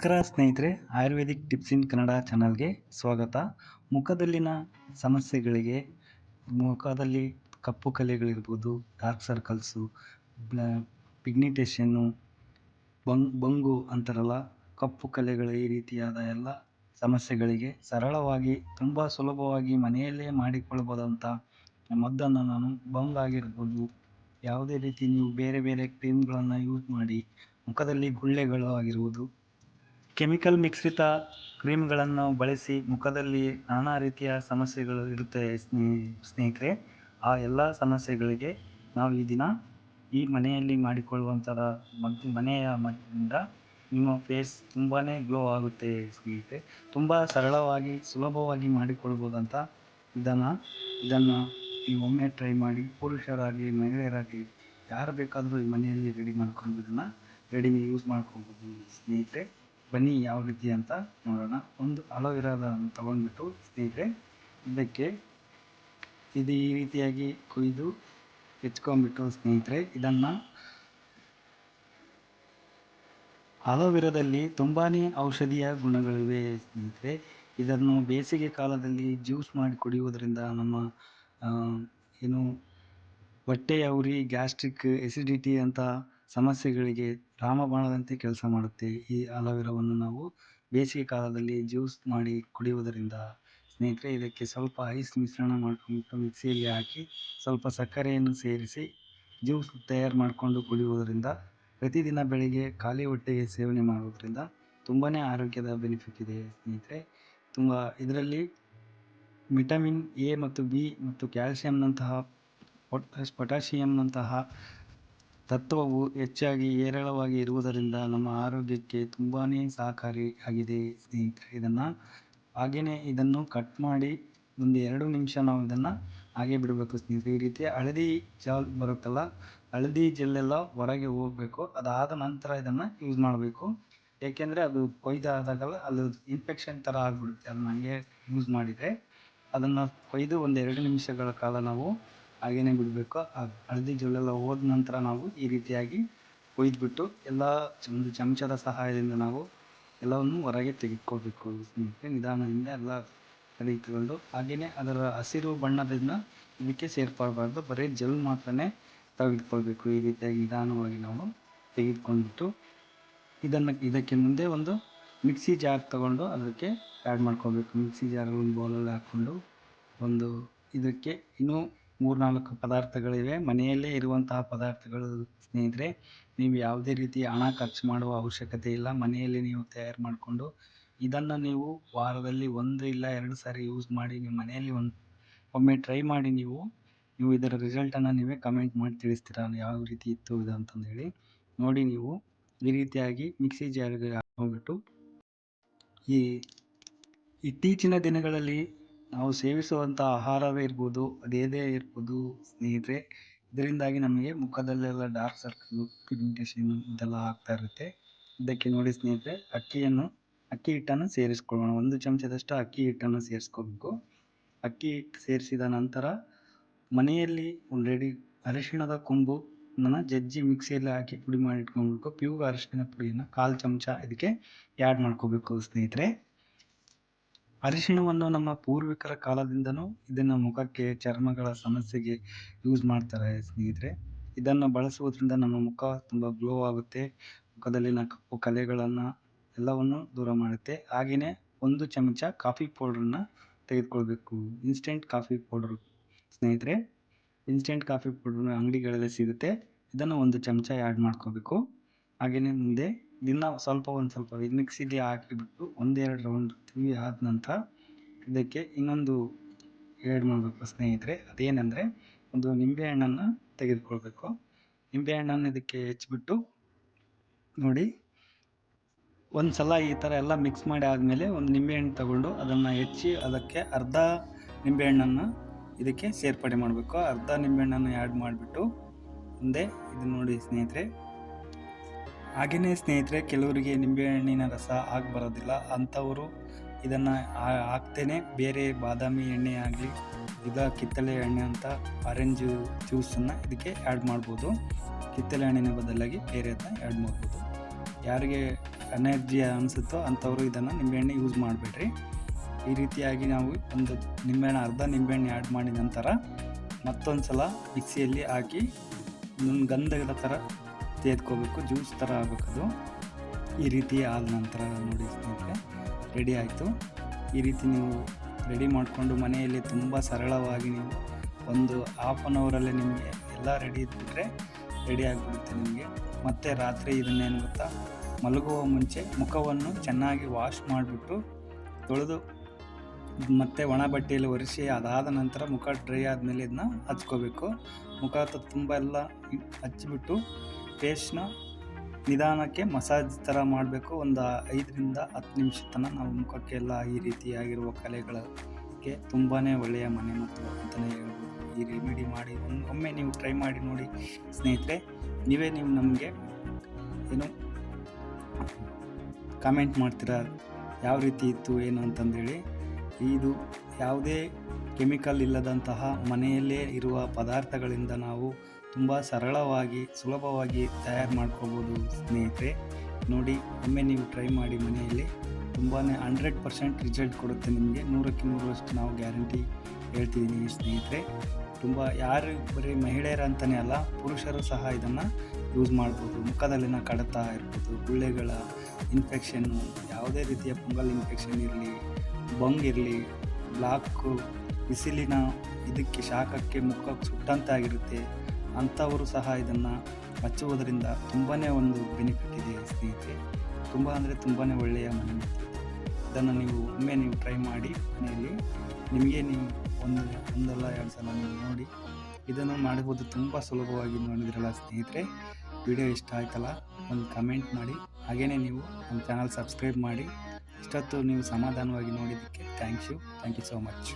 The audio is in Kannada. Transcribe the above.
ನಮಸ್ಕಾರ ಸ್ನೇಹಿತರೆ, ಆಯುರ್ವೇದಿಕ್ ಟಿಪ್ಸ್ ಇನ್ ಕನ್ನಡ ಚಾನಲ್ಗೆ ಸ್ವಾಗತ. ಮುಖದಲ್ಲಿನ ಸಮಸ್ಯೆಗಳಿಗೆ, ಮುಖದಲ್ಲಿ ಕಪ್ಪು ಕಲೆಗಳಿರ್ಬೋದು ಡಾರ್ಕ್ ಸರ್ಕಲ್ಸು ಪಿಗ್ನಿಟೇಷನ್ನು ಬಂಗ್, ಬಂಗು ಅಂತಾರಲ್ಲ, ಕಪ್ಪು ಕಲೆಗಳು ಈ ರೀತಿಯಾದ ಎಲ್ಲ ಸಮಸ್ಯೆಗಳಿಗೆ ಸರಳವಾಗಿ, ತುಂಬ ಸುಲಭವಾಗಿ ಮನೆಯಲ್ಲೇ ಮಾಡಿಕೊಳ್ಬೋದಂಥ ಮದ್ದನ್ನು ನಾನು ಬಂಗ್ ಆಗಿರ್ಬೋದು. ಯಾವುದೇ ರೀತಿ ನೀವು ಬೇರೆ ಬೇರೆ ಕ್ರೀಮ್ಗಳನ್ನು ಯೂಸ್ ಮಾಡಿ ಮುಖದಲ್ಲಿ ಗುಳ್ಳೆಗಳು ಆಗಿರುವುದು ಕೆಮಿಕಲ್ ಮಿಶ್ರಿತ ಕ್ರೀಮ್ಗಳನ್ನು ಬಳಸಿ ಮುಖದಲ್ಲಿ ನಾನಾ ರೀತಿಯ ಸಮಸ್ಯೆಗಳು ಇರುತ್ತೆ ಸ್ನೇ, ಸ್ನೇಹಿತರೆ. ಆ ಎಲ್ಲ ಸಮಸ್ಯೆಗಳಿಗೆ ನಾವು ಈ ದಿನ ಈ ಮನೆಯಲ್ಲಿ ಮಾಡಿಕೊಳ್ಳುವಂಥ ಮದ್ದು ಮನೆಯ ಮದ್ದಿಂದ ನಿಮ್ಮ ಫೇಸ್ ತುಂಬಾ ಗ್ಲೋ ಆಗುತ್ತೆ ಸ್ನೇಹಿತರೆ. ತುಂಬ ಸರಳವಾಗಿ, ಸುಲಭವಾಗಿ ಮಾಡಿಕೊಳ್ಬೋದಂತ ಇದನ್ನು ಇದನ್ನು ನೀವು ಒಮ್ಮೆ ಟ್ರೈ ಮಾಡಿ ಪುರುಷರಾಗಿ ಮಹಿಳೆಯರಾಗಿ ಯಾರು ಬೇಕಾದರೂ ಈ ಮನೆಯಲ್ಲಿ ರೆಡಿ ಮಾಡ್ಕೊಂಡು ಇದನ್ನು ರೆಡಿ ಯೂಸ್ ಮಾಡ್ಕೊಬೋದು ಸ್ನೇಹಿತರೆ. ಬನ್ನಿ ಯಾವ ರೀತಿ ಅಂತ ನೋಡೋಣ. ಒಂದು ಅಲೋವೆರಾದ ತಗೊಂಡ್ಬಿಟ್ಟು ಸ್ನೇಹಿತರೆ ಇದಕ್ಕೆ ಇದು ಈ ರೀತಿಯಾಗಿ ಕುಯ್ದು ಹೆಚ್ಕೊಂಡ್ಬಿಟ್ಟು ಸ್ನೇಹಿತರೆ, ಇದನ್ನು ಅಲೋವೆರಾದಲ್ಲಿ ತುಂಬಾ ಔಷಧೀಯ ಗುಣಗಳಿವೆ ಸ್ನೇಹಿತರೆ. ಇದನ್ನು ಬೇಸಿಗೆ ಕಾಲದಲ್ಲಿ ಜ್ಯೂಸ್ ಮಾಡಿ ಕುಡಿಯುವುದರಿಂದ ನಮ್ಮ ಏನು ಹೊಟ್ಟೆಯ ಉರಿ, ಗ್ಯಾಸ್ಟ್ರಿಕ್ ಎಸಿಡಿಟಿ ಅಂತ ಸಮಸ್ಯೆಗಳಿಗೆ ರಾಮಬಾಣದಂತೆ ಕೆಲಸ ಮಾಡುತ್ತೆ. ಈ ಅಲಾವಿರಾವನ್ನು ನಾವು ಬೇಸಿಗೆ ಕಾಲದಲ್ಲಿ ಜ್ಯೂಸ್ ಮಾಡಿ ಕುಡಿಯುವುದರಿಂದ ಸ್ನೇಹಿತರೆ, ಇದಕ್ಕೆ ಸ್ವಲ್ಪ ಐಸ್ ಮಿಶ್ರಣ ಮಾಡಿಕೊಂಡು ಮಿಕ್ಸಿಯಲ್ಲಿ ಹಾಕಿ ಸ್ವಲ್ಪ ಸಕ್ಕರೆಯನ್ನು ಸೇರಿಸಿ ಜ್ಯೂಸ್ ತಯಾರು ಮಾಡಿಕೊಂಡು ಕುಡಿಯುವುದರಿಂದ ಪ್ರತಿದಿನ ಬೆಳಿಗ್ಗೆ ಖಾಲಿ ಹೊಟ್ಟೆಗೆ ಸೇವನೆ ಮಾಡುವುದರಿಂದ ತುಂಬಾ ಆರೋಗ್ಯದ ಬೆನಿಫಿಟ್ ಇದೆ ಸ್ನೇಹಿತರೆ. ತುಂಬ ಇದರಲ್ಲಿ ವಿಟಮಿನ್ ಎ ಮತ್ತು ಬಿ ಮತ್ತು ಕ್ಯಾಲ್ಸಿಯಂನಂತಹ ಪೊಟ್ಯಾಶ್ ಪೊಟ್ಯಾಷಿಯಂನಂತಹ ತತ್ವವು ಹೆಚ್ಚಾಗಿ ಹೇರಳವಾಗಿ ಇರುವುದರಿಂದ ನಮ್ಮ ಆರೋಗ್ಯಕ್ಕೆ ತುಂಬಾ ಸಹಕಾರಿಯಾಗಿದೆ ಸ್ನೇಹಿತರೆ. ಇದನ್ನು ಹಾಗೆಯೇ ಇದನ್ನು ಕಟ್ ಮಾಡಿ ಒಂದು ಎರಡು ನಿಮಿಷ ನಾವು ಇದನ್ನು ಹಾಗೆ ಬಿಡಬೇಕು ಸ್ನೇಹಿತರೆ. ಈ ರೀತಿ ಹಳದಿ ಜಾಲ್ ಬರುತ್ತಲ್ಲ, ಹಳದಿ ಜೆಲ್ಲೆಲ್ಲ ಹೊರಗೆ ಹೋಗಬೇಕು. ಅದಾದ ನಂತರ ಇದನ್ನು ಯೂಸ್ ಮಾಡಬೇಕು. ಏಕೆಂದರೆ ಅದು ಕೊಯ್ದಾದಾಗಲ್ಲ, ಅದು ಇನ್ಫೆಕ್ಷನ್ ಥರ ಆಗಿಬಿಡುತ್ತೆ. ಅದನ್ನ ಹಂಗೆ ಯೂಸ್ ಮಾಡಿದರೆ ಅದನ್ನು ಕೊಯ್ದು ಒಂದು ಎರಡು ನಿಮಿಷಗಳ ಕಾಲ ನಾವು ಹಾಗೇನೆ ಬಿಡಬೇಕು. ಆ ಹಳದಿ ಜೊಲ್ಲೆಲ್ಲ ಹೋದ ನಂತರ ನಾವು ಈ ರೀತಿಯಾಗಿ ಕೊಯ್ದುಬಿಟ್ಟು ಎಲ್ಲ ಒಂದು ಚಮಚದ ಸಹಾಯದಿಂದ ನಾವು ಎಲ್ಲವನ್ನು ಹೊರಗೆ ತೆಗೆದುಕೊಳ್ಬೇಕು ನಿಧಾನದಿಂದ ಎಲ್ಲ ತೆಗೆದುಕೊಂಡು ಹಾಗೆಯೇ ಅದರ ಹಸಿರು ಬಣ್ಣದಿಂದ ಇದಕ್ಕೆ ಸೇರ್ಪಡಬಾರ್ದು. ಬರೀ ಜೆಲ್ ಮಾತ್ರನೇ ತೆಗೆದುಕೊಳ್ಬೇಕು ಈ ರೀತಿಯಾಗಿ ನಿಧಾನವಾಗಿ ನಾವು ತೆಗೆದುಕೊಂಡ್ಬಿಟ್ಟು ಇದನ್ನು ಇದಕ್ಕೆ ಮುಂದೆ ಒಂದು ಮಿಕ್ಸಿ ಜಾರ್ ತಗೊಂಡು ಅದಕ್ಕೆ ಆ್ಯಡ್ ಮಾಡ್ಕೋಬೇಕು ಮಿಕ್ಸಿ ಜಾರ್ ಒಂದು ಬೌಲಲ್ಲಿ ಹಾಕ್ಕೊಂಡು ಒಂದು ಇದಕ್ಕೆ ಇನ್ನೂ ಮೂರ್ನಾಲ್ಕು ಪದಾರ್ಥಗಳಿವೆ. ಮನೆಯಲ್ಲೇ ಇರುವಂತಹ ಪದಾರ್ಥಗಳು ಸ್ನೇಹಿತರೆ, ನೀವು ಯಾವುದೇ ರೀತಿ ಹಣ ಖರ್ಚು ಮಾಡುವ ಅವಶ್ಯಕತೆ ಇಲ್ಲ. ಮನೆಯಲ್ಲಿ ನೀವು ತಯಾರು ಮಾಡಿಕೊಂಡು ಇದನ್ನು ನೀವು ವಾರದಲ್ಲಿ ಒಂದು ಇಲ್ಲ ಎರಡು ಸಾರಿ ಯೂಸ್ ಮಾಡಿ ನಿಮ್ಮ ಮನೆಯಲ್ಲಿ ಒಂದು, ಒಮ್ಮೆ ಟ್ರೈ ಮಾಡಿ ನೀವು ನೀವು ಇದರ ರಿಸಲ್ಟನ್ನು ನೀವೇ ಕಮೆಂಟ್ ಮಾಡಿ ತಿಳಿಸ್ತೀರಾ? ಯಾವ ರೀತಿ ಇತ್ತು ಇದು ಅಂತಂದೇಳಿ ನೋಡಿ ನೀವು ಈ ರೀತಿಯಾಗಿ ಮಿಕ್ಸಿ ಜಾರ್ಗೆ ಹೋಗ್ಬಿಟ್ಟು ಈ ಇತ್ತೀಚಿನ ದಿನಗಳಲ್ಲಿ ನಾವು ಸೇವಿಸುವಂಥ ಆಹಾರವೇ ಇರ್ಬೋದು, ಅದೇದೇ ಇರ್ಬೋದು ಸ್ನೇಹಿತರೆ, ಇದರಿಂದಾಗಿ ನಮಗೆ ಮುಖದಲ್ಲೆಲ್ಲ ಡಾರ್ಕ್ ಸರ್ಕಲ್ ಪಿಗ್ಮೆಂಟೇಷನ್ ಇದೆಲ್ಲ ಆಗ್ತಾ ಇರುತ್ತೆ. ಇದಕ್ಕೆ ನೋಡಿ ಸ್ನೇಹಿತರೆ, ಅಕ್ಕಿಯನ್ನು, ಅಕ್ಕಿ ಹಿಟ್ಟನ್ನು ಸೇರಿಸ್ಕೊಳ್ಳೋಣ. ಒಂದು ಚಮಚದಷ್ಟು ಅಕ್ಕಿ ಹಿಟ್ಟನ್ನು ಸೇರಿಸ್ಕೋಬೇಕು. ಅಕ್ಕಿ ಹಿಟ್ಟು ಸೇರಿಸಿದ ನಂತರ ಮನೆಯಲ್ಲಿ ರೆಡಿ ಅರಿಶಿಣದ ಕೊಂಬು ನನ್ನ ಜಜ್ಜಿ ಮಿಕ್ಸಿಯಲ್ಲಿ ಹಾಕಿ ಪುಡಿ ಮಾಡಿ ಇಟ್ಕೊಬೇಕು ಪ್ಯೂರ್ ಅರಿಶಿಣ ಪುಡಿಯನ್ನು ಕಾಲು ಚಮಚ ಇದಕ್ಕೆ ಆ್ಯಡ್ ಮಾಡ್ಕೋಬೇಕು ಸ್ನೇಹಿತರೆ. ಅರಿಶಿಣವನ್ನು ನಮ್ಮ ಪೂರ್ವಿಕರ ಕಾಲದಿಂದನೂ ಇದನ್ನು ಮುಖಕ್ಕೆ ಚರ್ಮಗಳ ಸಮಸ್ಯೆಗೆ ಯೂಸ್ ಮಾಡ್ತಾರೆ ಸ್ನೇಹಿತರೆ. ಇದನ್ನು ಬಳಸುವುದರಿಂದ ನಮ್ಮ ಮುಖ ತುಂಬ ಗ್ಲೋ ಆಗುತ್ತೆ. ಮುಖದಲ್ಲಿನ ಕಪ್ಪು ಕಲೆಗಳನ್ನು ಎಲ್ಲವನ್ನು ದೂರ ಮಾಡುತ್ತೆ. ಹಾಗೆಯೇ ಒಂದು ಚಮಚ ಕಾಫಿ ಪೌಡ್ರನ್ನ ತೆಗೆದುಕೊಳ್ಬೇಕು. ಇನ್ಸ್ಟೆಂಟ್ ಕಾಫಿ ಪೌಡ್ರು ಸ್ನೇಹಿತರೆ. ಇನ್ಸ್ಟೆಂಟ್ ಕಾಫಿ ಪೌಡ್ರ್ ಅಂಗಡಿಗಳಲ್ಲಿ ಸಿಗುತ್ತೆ. ಇದನ್ನು ಒಂದು ಚಮಚ ಆ್ಯಡ್ ಮಾಡ್ಕೋಬೇಕು ಹಾಗೆಯೇ ಮುಂದೆ ದಿನ ಸ್ವಲ್ಪ ಒಂದು ಸ್ವಲ್ಪ ಮಿಕ್ಸಿಗೆ ಹಾಕಿಬಿಟ್ಟು ಒಂದೆರಡು ರೌಂಡ್ ತಿರುವಿ ಆದ ನಂತರ ಇದಕ್ಕೆ ಇನ್ನೊಂದು ಆ್ಯಡ್ ಮಾಡಬೇಕು ಸ್ನೇಹಿತರೆ. ಅದೇನೆಂದರೆ ಒಂದು ನಿಂಬೆಹಣ್ಣನ್ನು ತೆಗೆದುಕೊಳ್ಬೇಕು. ನಿಂಬೆಹಣ್ಣನ್ನು ಇದಕ್ಕೆ ಹೆಚ್ಚಿಬಿಟ್ಟು ನೋಡಿ, ಒಂದು ಸಲ ಈ ಥರ ಎಲ್ಲ ಮಿಕ್ಸ್ ಮಾಡಿ ಆದಮೇಲೆ ಒಂದು ನಿಂಬೆಹಣ್ಣು ತಗೊಂಡು ಅದನ್ನು ಹೆಚ್ಚಿ ಅದಕ್ಕೆ ಅರ್ಧ ನಿಂಬೆಹಣ್ಣನ್ನು ಇದಕ್ಕೆ ಸೇರ್ಪಡೆ ಮಾಡಬೇಕು. ಅರ್ಧ ನಿಂಬೆಹಣ್ಣನ್ನು ಆ್ಯಡ್ ಮಾಡಿಬಿಟ್ಟು ಮುಂದೆ ಇದು ನೋಡಿ ಸ್ನೇಹಿತರೆ. ಹಾಗೆಯೇ ಸ್ನೇಹಿತರೆ, ಕೆಲವರಿಗೆ ನಿಂಬೆಹಣ್ಣಿನ ರಸ ಆಗಿ ಬರೋದಿಲ್ಲ. ಅಂಥವರು ಇದನ್ನು ಹಾಕ್ತೇನೆ. ಬೇರೆ ಬಾದಾಮಿ ಎಣ್ಣೆ ಆಗಲಿ ಇದು ಕಿತ್ತಳೆ ಎಣ್ಣೆ ಅಂತ ಆರೆಂಜ್ ಜ್ಯೂಸನ್ನು ಇದಕ್ಕೆ ಆ್ಯಡ್ ಮಾಡ್ಬೋದು. ಕಿತ್ತಳೆ ಹಣ್ಣಿನ ಬದಲಾಗಿ ಬೇರೆ ಅದನ್ನ ಆ್ಯಡ್ ಮಾಡ್ಬೋದು. ಯಾರಿಗೆ ಎನರ್ಜಿ ಅನಿಸುತ್ತೋ ಅಂಥವರು ಇದನ್ನು ನಿಂಬೆಹಣ್ಣೆ ಯೂಸ್ ಮಾಡಬೇಡ್ರಿ. ಈ ರೀತಿಯಾಗಿ ನಾವು ಒಂದು ನಿಂಬೆಹಣ್ಣು, ಅರ್ಧ ನಿಂಬೆಹಣ್ಣು ಆ್ಯಡ್ ಮಾಡಿದ ನಂತರ ಮತ್ತೊಂದು ಸಲ ಮಿಕ್ಸಿಯಲ್ಲಿ ಹಾಕಿ ಗಂಧದ ಥರ ತೆಗೆದ್ಕೋಬೇಕು, ಜ್ಯೂಸ್ ಥರ ಆಗಬೇಕದು. ಈ ರೀತಿ ಆದ ನಂತರ ನೋಡಿ ಸ್ನೇಹಿತರೆ, ರೆಡಿ ಆಯಿತು. ಈ ರೀತಿ ನೀವು ರೆಡಿ ಮಾಡಿಕೊಂಡು ಮನೆಯಲ್ಲಿ ತುಂಬ ಸರಳವಾಗಿ ನೀವು ಒಂದು ಹಾಫ್ ಆನ್ ಅವರಲ್ಲೇ ನಿಮಗೆ ಎಲ್ಲ ರೆಡಿ ಇದ್ಬಿಟ್ರೆ ರೆಡಿ ಆಗಿಬಿಡುತ್ತೆ ನಿಮಗೆ. ಮತ್ತು ರಾತ್ರಿ ಇದನ್ನೇನು ಗೊತ್ತಾ? ಮಲಗುವ ಮುಂಚೆ ಮುಖವನ್ನು ಚೆನ್ನಾಗಿ ವಾಶ್ ಮಾಡಿಬಿಟ್ಟು ತೊಳೆದು ಮತ್ತು ಒಣ ಬಟ್ಟೆಯಲ್ಲಿ ಒರೆಸಿ ಅದಾದ ನಂತರ ಮುಖ ಡ್ರೈ ಆದಮೇಲೆ ಇದನ್ನ ಹಚ್ಕೋಬೇಕು. ಮುಖ ತುಂಬ ಎಲ್ಲ ಹಚ್ಚಿಬಿಟ್ಟು ಪೇಸ್ಟ್ನ ನಿಧಾನಕ್ಕೆ ಮಸಾಜ್ ಥರ ಮಾಡಬೇಕು. ಒಂದು ಐದರಿಂದ ಹತ್ತು ನಿಮಿಷ ತನಕ ನಾವು ಮುಖಕ್ಕೆಲ್ಲ ಈ ರೀತಿಯಾಗಿರುವ ಕಲೆಗಳಿಗೆ ತುಂಬಾ ಒಳ್ಳೆಯ ಮನೆ ಮತ್ತು ಅಂತಲೇ ಹೇಳ್ಬೋದು. ಈ ರೆಮಿಡಿ ಮಾಡಿ ಒಂದು ಒಮ್ಮೆ ನೀವು ಟ್ರೈ ಮಾಡಿ ನೋಡಿ ಸ್ನೇಹಿತರೆ, ನೀವೇ ನೀವು ನಮಗೆ ಏನು ಕಾಮೆಂಟ್ ಮಾಡ್ತೀರಾ, ಯಾವ ರೀತಿ ಇತ್ತು, ಏನು ಅಂತಂದೇಳಿ, ಇದು ಯಾವುದೇ ಕೆಮಿಕಲ್ ಇಲ್ಲದಂತಹ ಮನೆಯಲ್ಲೇ ಇರುವ ಪದಾರ್ಥಗಳಿಂದ ನಾವು ತುಂಬ ಸರಳವಾಗಿ, ಸುಲಭವಾಗಿ ತಯಾರು ಮಾಡ್ಕೋಬೋದು ಸ್ನೇಹಿತರೆ. ನೋಡಿ, ಒಮ್ಮೆ ನೀವು ಟ್ರೈ ಮಾಡಿ ಮನೆಯಲ್ಲಿ. ತುಂಬಾ ಹಂಡ್ರೆಡ್ ಪರ್ಸೆಂಟ್ ರಿಸಲ್ಟ್ ಕೊಡುತ್ತೆ ನಿಮಗೆ. ನೂರಕ್ಕೆ ನೂರಷ್ಟು ನಾವು ಗ್ಯಾರಂಟಿ ಹೇಳ್ತಿದ್ದೀನಿ ಸ್ನೇಹಿತರೆ. ತುಂಬ ಯಾರು ಬರೀ ಮಹಿಳೆಯರ ಅಂತಲೇ ಅಲ್ಲ, ಪುರುಷರು ಸಹ ಇದನ್ನು ಯೂಸ್ ಮಾಡ್ಬೋದು. ಮುಖದಲ್ಲಿನ ಕಡತ ಇರ್ಬೋದು, ಗುಳ್ಳೆಗಳ ಇನ್ಫೆಕ್ಷನ್ನು ಯಾವುದೇ ರೀತಿಯ ಪೊಂಗಲ್ ಇನ್ಫೆಕ್ಷನ್ ಇರಲಿ ಬಂಗ್ ಇರಲಿ ಬ್ಲಾಕು ಬಿಸಿಲಿನ ಇದಕ್ಕೆ, ಶಾಖಕ್ಕೆ ಮುಖಕ್ಕೆ ಸುಟ್ಟಂತಾಗಿರುತ್ತೆ. ಅಂಥವರು ಸಹ ಇದನ್ನು ಹಚ್ಚುವುದರಿಂದ ತುಂಬಾ ಒಂದು ಬೆನಿಫಿಟ್ ಇದೆ ಸ್ನೇಹಿತರೆ. ತುಂಬ ಅಂದರೆ ತುಂಬಾ ಒಳ್ಳೆಯ ಮನೆ ಇದನ್ನು ನೀವು ಒಮ್ಮೆ ನೀವು ಟ್ರೈ ಮಾಡಿ ಮನೆಯಲ್ಲಿ. ನಿಮಗೆ ನೀವು ಒಂದು, ಒಂದಲ್ಲ ಎರಡು ಸಲ ನೀವು ನೋಡಿ. ಇದನ್ನು ಮಾಡಬಹುದು ತುಂಬ ಸುಲಭವಾಗಿ ನೋಡಿದ್ರಲ್ಲ ಸ್ನೇಹಿತರೆ. ವಿಡಿಯೋ ಇಷ್ಟ ಆಯ್ತಲ್ಲ ಒಂದು ಕಮೆಂಟ್ ಮಾಡಿ. ಹಾಗೆಯೇ ನೀವು ನಮ್ಮ ಚಾನಲ್ ಸಬ್ಸ್ಕ್ರೈಬ್ ಮಾಡಿ. ಇಷ್ಟೊತ್ತು ನೀವು ಸಮಾಧಾನವಾಗಿ ನೋಡಿದ್ದಕ್ಕೆ thanks you thank you so much